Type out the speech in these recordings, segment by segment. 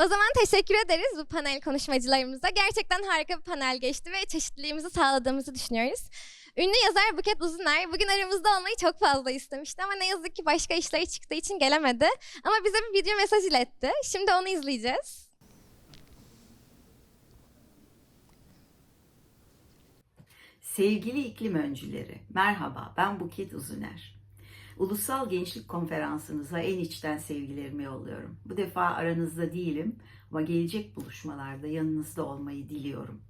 O zaman teşekkür ederiz bu panel konuşmacılarımıza. Gerçekten harika bir panel geçti ve çeşitliliğimizi sağladığımızı düşünüyoruz. Ünlü yazar Buket Uzuner bugün aramızda olmayı çok fazla istemişti ama ne yazık ki başka işleri çıktığı için gelemedi. Ama bize bir video mesaj iletti. Şimdi onu izleyeceğiz. Sevgili iklim öncüleri, merhaba ben Buket Uzuner. Ulusal Gençlik Konferansınıza en içten sevgilerimi yolluyorum. Bu defa aranızda değilim ama gelecek buluşmalarda yanınızda olmayı diliyorum.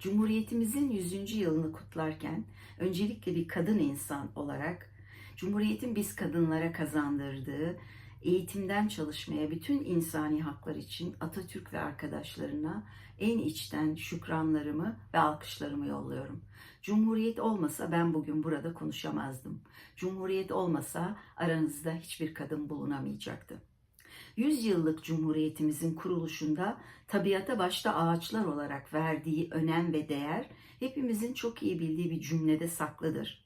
Cumhuriyetimizin 100. yılını kutlarken öncelikle bir kadın insan olarak Cumhuriyetin biz kadınlara kazandırdığı eğitimden çalışmaya bütün insani haklar için Atatürk ve arkadaşlarına en içten şükranlarımı ve alkışlarımı yolluyorum. Cumhuriyet olmasa ben bugün burada konuşamazdım. Cumhuriyet olmasa aranızda hiçbir kadın bulunamayacaktı. 100 yıllık Cumhuriyetimizin kuruluşunda tabiata başta ağaçlar olarak verdiği önem ve değer hepimizin çok iyi bildiği bir cümlede saklıdır.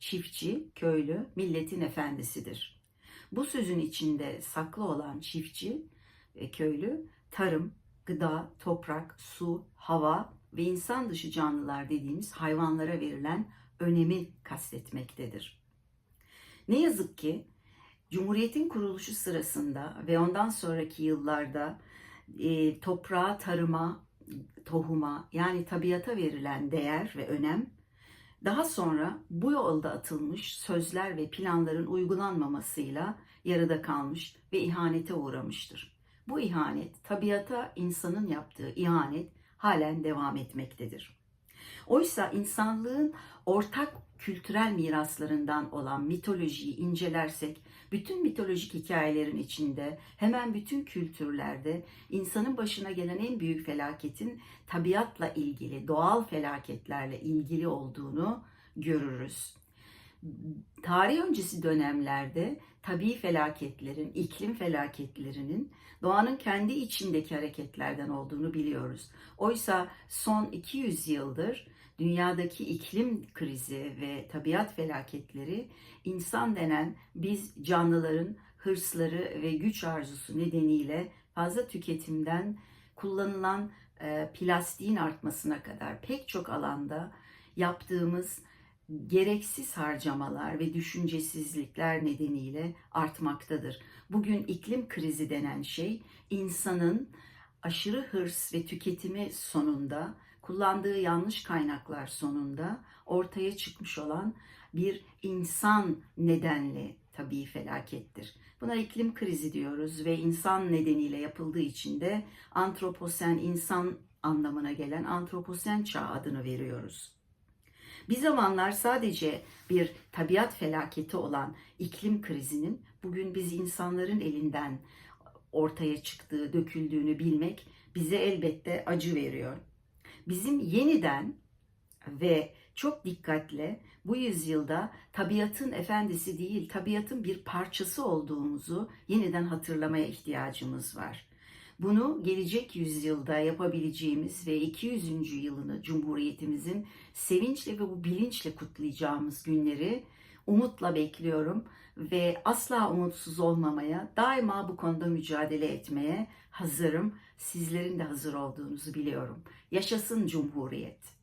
Çiftçi, köylü, milletin efendisidir. Bu sözün içinde saklı olan çiftçi ve köylü tarım, gıda, toprak, su, hava ve insan dışı canlılar dediğimiz hayvanlara verilen önemi kastetmektedir. Ne yazık ki Cumhuriyet'in kuruluşu sırasında ve ondan sonraki yıllarda e, toprağa, tarıma, tohuma yani tabiata verilen değer ve önem daha sonra bu yolda atılmış sözler ve planların uygulanmamasıyla yarıda kalmış ve ihanete uğramıştır. Bu ihanet, tabiata insanın yaptığı ihanet halen devam etmektedir. Oysa insanlığın ortak kültürel miraslarından olan mitolojiyi incelersek, bütün mitolojik hikayelerin içinde, hemen bütün kültürlerde insanın başına gelen en büyük felaketin tabiatla ilgili, doğal felaketlerle ilgili olduğunu görürüz. Tarih öncesi dönemlerde tabii felaketlerin, iklim felaketlerinin doğanın kendi içindeki hareketlerden olduğunu biliyoruz. Oysa son 200 yıldır dünyadaki iklim krizi ve tabiat felaketleri insan denen biz canlıların hırsları ve güç arzusu nedeniyle fazla tüketimden kullanılan e, plastiğin artmasına kadar pek çok alanda yaptığımız gereksiz harcamalar ve düşüncesizlikler nedeniyle artmaktadır. Bugün iklim krizi denen şey insanın aşırı hırs ve tüketimi sonunda kullandığı yanlış kaynaklar sonunda ortaya çıkmış olan bir insan nedenli tabii felakettir. Buna iklim krizi diyoruz ve insan nedeniyle yapıldığı için de antroposen insan anlamına gelen antroposen çağ adını veriyoruz. Bir zamanlar sadece bir tabiat felaketi olan iklim krizinin bugün biz insanların elinden ortaya çıktığı, döküldüğünü bilmek bize elbette acı veriyor. Bizim yeniden ve çok dikkatle bu yüzyılda tabiatın efendisi değil, tabiatın bir parçası olduğumuzu yeniden hatırlamaya ihtiyacımız var. Bunu gelecek yüzyılda yapabileceğimiz ve 200. yılını Cumhuriyetimizin sevinçle ve bu bilinçle kutlayacağımız günleri umutla bekliyorum ve asla umutsuz olmamaya, daima bu konuda mücadele etmeye hazırım. Sizlerin de hazır olduğunuzu biliyorum. Yaşasın Cumhuriyet.